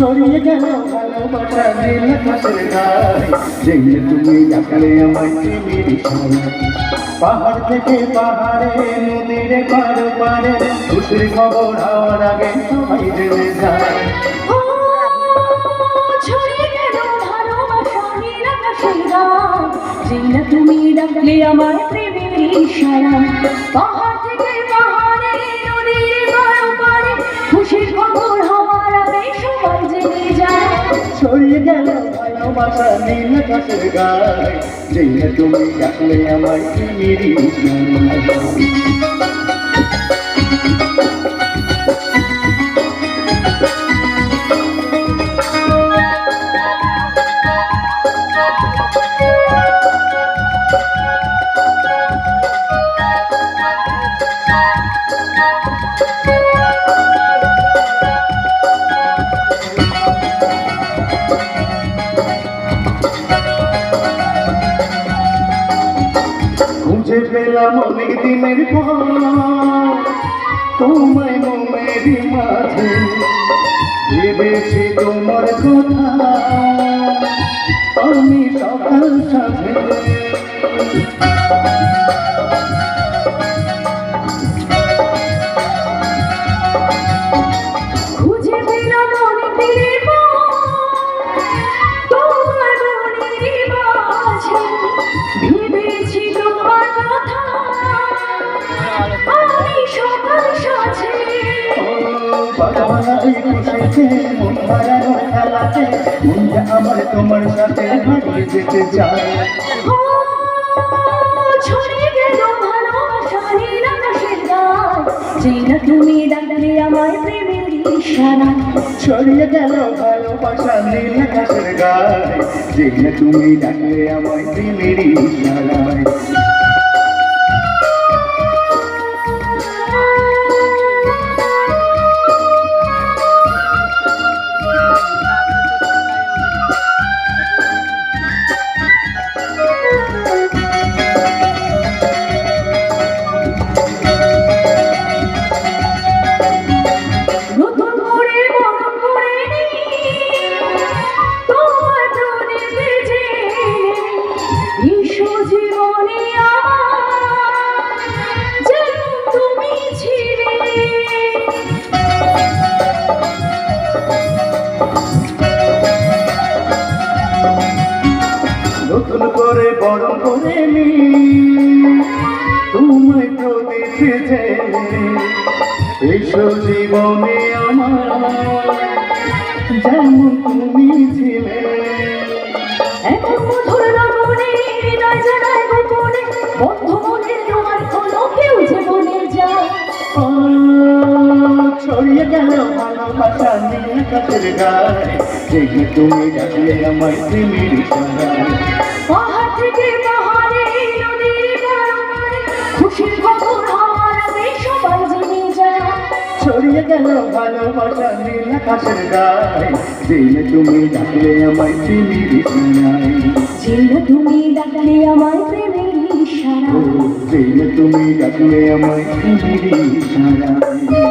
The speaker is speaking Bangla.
ছড়িয়ে গেল, ভালোবাসা নীল আকাশের গায়ে। যেই তুমি ডাকলে আমায় পাহাড় থেকে পাহাড়ে, নদীর পারে পারে খুশির খবর হওয়ার আগে সবাই জেনে যায়। তুমি ডাকলে আমার প্রেমের ইশারা। পাহাড়ে ছড়িয়ে গেল ভালোবাসা নীল আকাশের গায়। যেই তুমি ডাকলে আমার প্রেমের ইশারায় খুঁজে পেলাম অনেক দিনের তোমায় মনের মাঝে ভেবেছি তোমার কথা। আমি সকাল সাথে খেলাতে আমার তোমার সাথে হারিয়ে যেতে। যেই তুমি ডাকলে আমার প্রেমের ইশারা ছড়িয়ে গেল ভালোবাসা নীল আকাশের গায়ে যেখানে তুমি ডাকলে আমায় প্রেমের ইশারায় যে এসো জীবনে আমার যেমন তুমি ছিলে এমন মধুর রমণে হৃদয় জানায় গোপনে বন্ধ মনের রোমান হলো কেউ জীবনে যায় ছড়িয়ে গেল ভালোবাসা গায়ে তুমি ডাকলে আমায় প্রেমের পাহাড় থেকে পাহাড়ে নদীর গেল ভালোবাসা নীল আকাশের গায়ে যেখানে তুমি ডাকলে আমায় প্রেমের ইশারায় যেন তুমি ডাকলে আমায় প্রেমের ইশারা যেখানে তুমি ডাকলে আমায় প্রেমের ইশারায়।